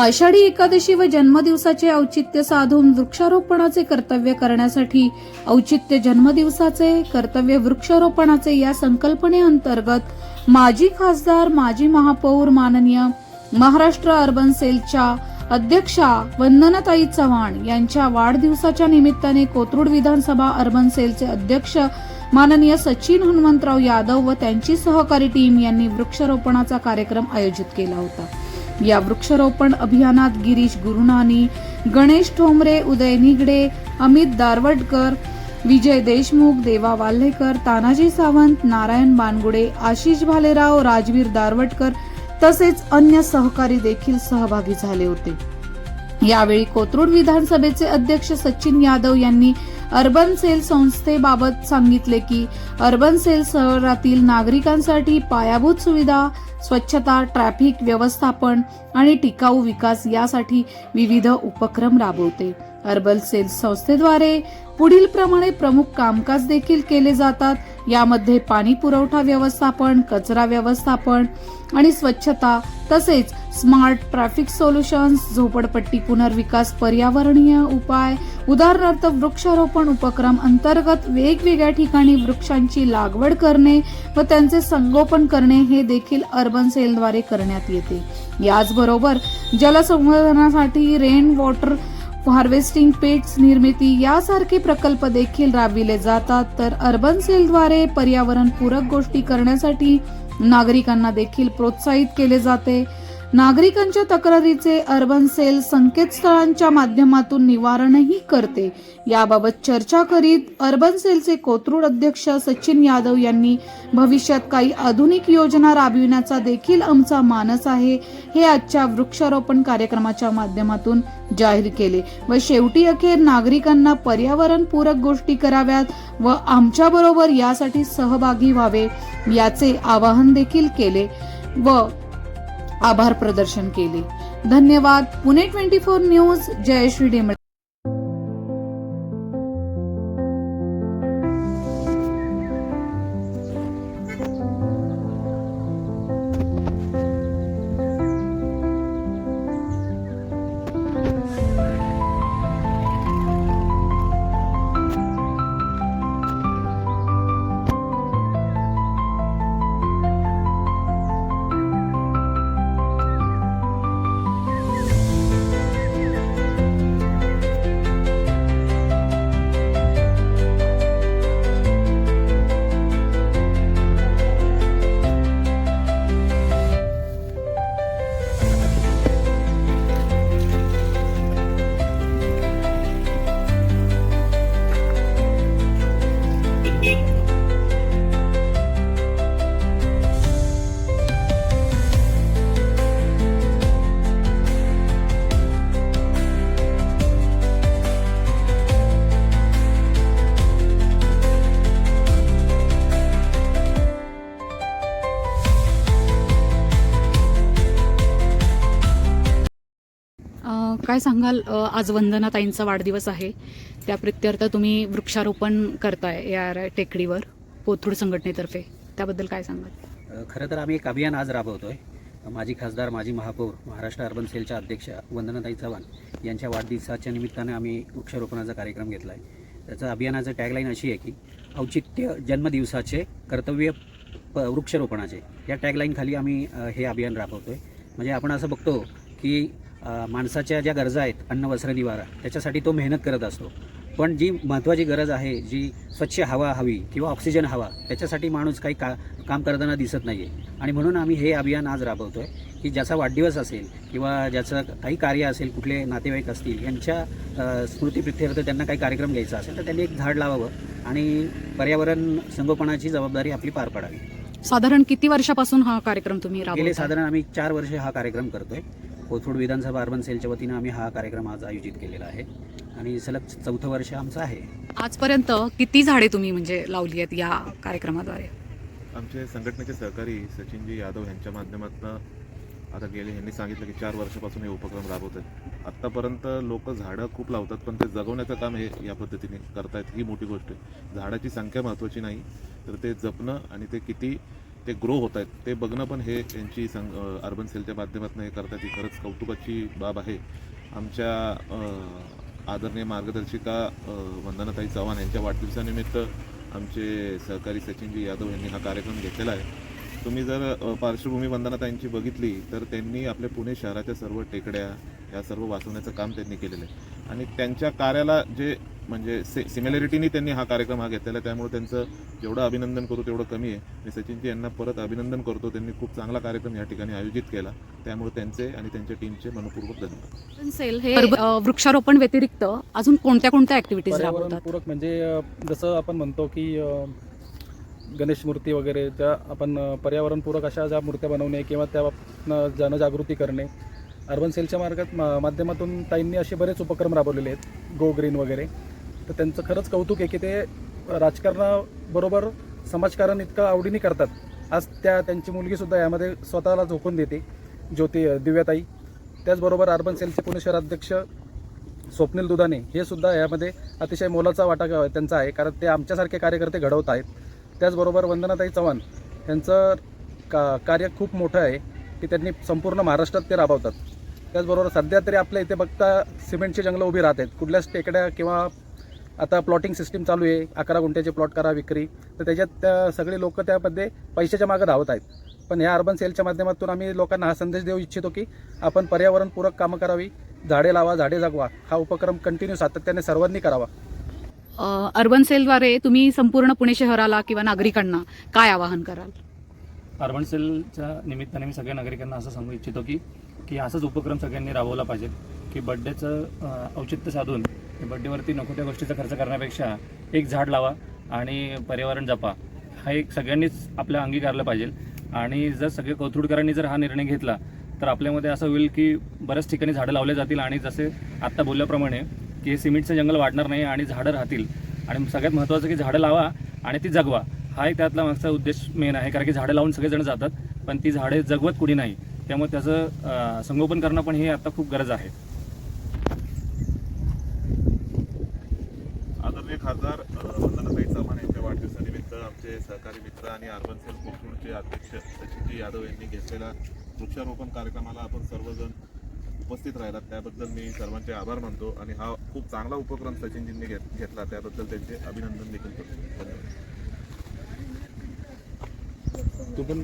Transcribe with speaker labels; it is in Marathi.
Speaker 1: आषाढी एकादशी व जन्मदिवसाचे औचित्य साधून वृक्षारोपणाचे कर्तव्य करण्यासाठी औचित्य जन्मदिवसाचे कर्तव्य वृक्षारोपणाचे या संकल्पनेअंतर्गत माजी खासदार माजी महापौर माननीय महाराष्ट्र अर्बन सेलच्या अध्यक्षा वंदनाताई चव्हाण यांच्या वाढदिवसाच्या निमित्ताने कोथरूड विधानसभा अर्बन सेलचे अध्यक्ष माननीय सचिन हनुमंतराव यादव व त्यांची सहकारी टीम यांनी वृक्षारोपणाचा कार्यक्रम आयोजित केला होता. या वृक्षारोपण अभियानात गिरीश गुरुनानी गणेश ठोंबरे उदय निगडे अमित दारवडकर विजय देशमुख देवा वाल्हेकर तानाजी सावंत नारायण बानगुडे आशिष भालेराव राजवीर दारवटकर तसेच अन्य सहकारी देखील सहभागी झाले होते. यावेळी कोथरूड विधानसभेचे अध्यक्ष सचिन यादव यांनी अर्बन सेल संस्थेबाबत सांगितले की अर्बन सेल शहरातील नागरिकांसाठी पायाभूत सुविधा स्वच्छता ट्रॅफिक व्यवस्थापन आणि टिकाऊ विकास यासाठी विविध उपक्रम राबवते. अर्बन सेल संस्थेद्वारे पुढील प्रमाणे प्रमुख कामकाज देखील केले जातात. यामध्ये पाणी पुरवठा व्यवस्थापन कचरा व्यवस्थापन आणि स्वच्छता तसेच स्मार्ट ट्रॅफिक सोल्युशन्स झोपडपट्टी पुनर्विकास पर्यावरणीय उपाय उदाहरणार्थ वृक्षारोपण उपक्रम अंतर्गत वेगवेगळ्या ठिकाणी वृक्षांची लागवड करणे व त्यांचे संगोपन करणे हे देखील अर्बन सेलद्वारे करण्यात येते. याचबरोबर जलसंवर्धनासाठी रेन वॉटर हार्वेस्टिंग पेट्स निर्मिती यासारखे प्रकल्प देखील राबविले जातात. तर अर्बन सेलद्वारे पर्यावरणपूरक गोष्टी करण्यासाठी नागरिकांना देखील प्रोत्साहित केले जाते. नागरिकांच्या तक्रारीचे अर्बन सेल संकेतस्थळांच्या माध्यमातून निवारणही करते. याबाबत चर्चा करीत अर्बन सेलचे कोथरूड अध्यक्ष सचिन यादव यांनी भविष्यात काही आधुनिक योजना राबविण्याचा देखील आमचा मानस आहे हे आजच्या वृक्षारोपण कार्यक्रमाच्या माध्यमातून जाहीर केले. व शेवटी अखेर नागरिकांना पर्यावरणपूरक गोष्टी कराव्यात व आमच्याबरोबर यासाठी सहभागी व्हावे याचे आवाहन देखील केले. व आभार प्रदर्शन केले. धन्यवाद. Pune twenty four news Jayashree Demale.
Speaker 2: काय सांगाल? आज वंदनाताईंचा वाढदिवस आहे. त्या प्रित्यर्थ तुम्ही वृक्षारोपण करताय या टेकडीवर पोथरूड संघटनेतर्फे. त्याबद्दल काय सांगाल?
Speaker 3: खरं तर आम्ही एक अभियान आज राबवतोय. माजी खासदार माजी महापौर महाराष्ट्र अर्बन सेलच्या अध्यक्ष वंदनाताई चव्हाण यांच्या वाढदिवसाच्या निमित्ताने आम्ही वृक्षारोपणाचा कार्यक्रम घेतला आहे त्याचं अभियानाचं टॅगलाईन अशी आहे की औचित्य जन्मदिवसाचे कर्तव्य प वृक्षारोपणाचे. या टॅगलाईनखाली आम्ही हे अभियान राबवतोय. म्हणजे आपण असं बघतो की माणसाच्या ज्या गरजा आहेत अन्न वस्त्र निवारा त्याच्यासाठी तो मेहनत करत असतो. पण जी महत्त्वाची गरज आहे जी स्वच्छ हवा हवी किंवा ऑक्सिजन हवा त्याच्यासाठी माणूस काही का काम करताना दिसत नाही आहे आणि म्हणून आम्ही हे अभियान आज राबवतो आहे की ज्याचा वाढदिवस असेल किंवा ज्याचं काही कार्य असेल कुठले नातेवाईक असतील यांच्या स्मृतीप्रित्यर्थ त्यांना काही कार्यक्रम घ्यायचा असेल तर त्यांनी एक झाड लावावं आणि पर्यावरण संगोपनाची जबाबदारी आपली पार पाडावी.
Speaker 2: साधारण किती वर्षापासून हा कार्यक्रम तुम्ही गेले साधारण
Speaker 3: आम्ही चार वर्षे हा कार्यक्रम करतोय. कोथरूड विधानसभा अर्बन सेलच्या वतीनं आम्ही हा कार्यक्रम आज आयोजित केलेला आहे. आणि सलग चौथं वर्ष आमचं आहे.
Speaker 2: आजपर्यंत किती झाडे तुम्ही म्हणजे लावली आहेत या कार्यक्रमाद्वारे?
Speaker 4: आमचे संघटनेचे सहकारी सचिनजी यादव यांच्या माध्यमातून आता गेले यांनी सांगितलं की चार वर्षापासून हे उपक्रम राबवत आहेत आत्तापर्यंत लोक झाडं खूप लावतात पण ते जगवण्याचं काम हे या पद्धतीने करतायत. ही मोठी गोष्ट आहे. झाडाची संख्या महत्त्वाची नाही तर ते जपणं आणि ते किती ते ग्रो होत आहेत. ते बघणं पण हे यांची संग अर्बन सेलच्या माध्यमातून हे करतात ही खरंच कौतुकाची बाब आहे. आमच्या आदरणीय मार्गदर्शिका वंदनाताई चव्हाण यांच्या वाढदिवसानिमित्त आमचे सहकारी सचिनजी यादव यांनी हा कार्यक्रम घेतलेला आहे. तुम्ही जर पार्श्वभूमी वंदनाताईंची बघितली तर त्यांनी आपल्या पुणे शहराच्या सर्व टेकड्या या सर्व वाचवण्याचं काम त्यांनी केलेलं आहे. आणि त्यांच्या कार्याला जे म्हणजे से सिमिलॅरिटीनी त्यांनी हा कार्यक्रम हा घेतलेला आहे त्यामुळे त्यांचं जेवढं अभिनंदन करू तेवढं कमी आहे. मी सचिनजी यांना परत अभिनंदन करतो त्यांनी खूप चांगला कार्यक्रम या ठिकाणी आयोजित केला. त्यामुळे त्यांचे आणि त्यांच्या टीमचे मनपूर्वक धन्यवाद.
Speaker 2: सेल हे वृक्षारोपण व्यतिरिक्त अजून कोणत्या कोणत्या ऍक्टिव्हिटीज राबवतात?
Speaker 5: म्हणजे जसं आपण म्हणतो की गणेश मूर्ती वगैरे त्या आपण पर्यावरणपूरक अशा ज्या मूर्त्या बनवणे किंवा त्या जनजागृती करणे. अर्बन सेलच्या मार्गात मा- माध्यमातून ताईंनी असे बरेच उपक्रम राबवलेले आहेत. गो ग्रीन वगैरे. तर त्यांचं खरंच कौतुक आहे की ते राजकारणाबरोबर समाजकारण इतकं आवडीने करतात. आज त्या त्यांची मुलगीसुद्धा यामध्ये स्वतःला झोकून देते ज्योती दिव्याताई. त्याचबरोबर अर्बन सेलचे पुणे शहराध्यक्ष स्वप्नील दुधाने हे सुद्धा यामध्ये अतिशय मोलाचा वाटा ग- त्यांचा आहे. कारण ते आमच्यासारखे कार्यकर्ते घडवत आहेत. त्याचबरोबर वंदनाताई चव्हाण यांचं का कार्य खूप मोठं आहे की त्यांनी संपूर्ण महाराष्ट्रात ते राबवतात. त्याचबरोबर सध्या तरी आपल्या इथे बघता सिमेंटची जंगलं उभी राहत आहेत. कुठल्याच टेकड्या किंवा आता प्लॉटिंग सिस्टीम चालू आहे अकरा गुंठ्याचे प्लॉट करा विक्री. तर त्याच्यात त्या सगळे लोक त्यामध्ये पैशाच्या मागे धावत आहेत. पण ह्या अर्बन सेलच्या माध्यमातून आम्ही लोकांना हा संदेश देऊ इच्छितो की आपण पर्यावरणपूरक कामं करावी. झाडे लावा झाडे जगवा. हा उपक्रम कंटिन्यू सातत्याने सर्वांनी करावा.
Speaker 2: अर्बन सेलद्वारे तुम्ही संपूर्ण पुणे शहराला किंवा नागरिकांना काय आवाहन कराल?
Speaker 6: अर्बन सेलच्या निमित्ताने मी सगळ्या नागरिकांना असं सांगू इच्छितो की की असाच उपक्रम सगळ्यांनी राबवला पाहिजे की बड्डेचं औचित्य साधून बड्डेवरती नको त्या गोष्टीचा खर्च करण्यापेक्षा एक झाड लावा आणि पर्यावरण जपा. हा एक सगळ्यांनीच आपल्या अंगीकारलं पाहिजे. आणि जर सगळे कोथरूडकरांनी जर हा निर्णय घेतला तर आपल्यामध्ये असं होईल की बऱ्याच ठिकाणी झाडं लावले जातील आणि जसे आत्ता बोलल्याप्रमाणे की हे सिमेंटचं जंगल वाढणार नाही आणि झाडं राहतील. आणि सगळ्यात महत्त्वाचं की झाडं लावा आणि ती जगवा. हा एक त्यातला मागचा उद्देश मेन आहे. कारण की झाडं लावून सगळेजण जातात पण ती झाडे जगवत कुणी नाही. त्यामुळे त्याचं संगोपन करणं पण हे आता खूप गरज आहे.
Speaker 4: आदरणीय खासदार वंदनाताई चव्हाण यांच्या वाढदिवसानिमित्त आमचे सहकारी मित्र आणि अर्बन सेल कोथरूडचे अध्यक्ष सचिनजी यादव यांनी घेतलेल्या वृक्षारोपण कार्यक्रमाला आपण सर्वजण उपस्थित राहिलात त्याबद्दल मी सर्वांचे आभार मानतो आणि हा खूप चांगला उपक्रम सचिनजींनी घेत घेतला त्याबद्दल त्यांचे अभिनंदन देखील करतो. धन्यवाद. तू पण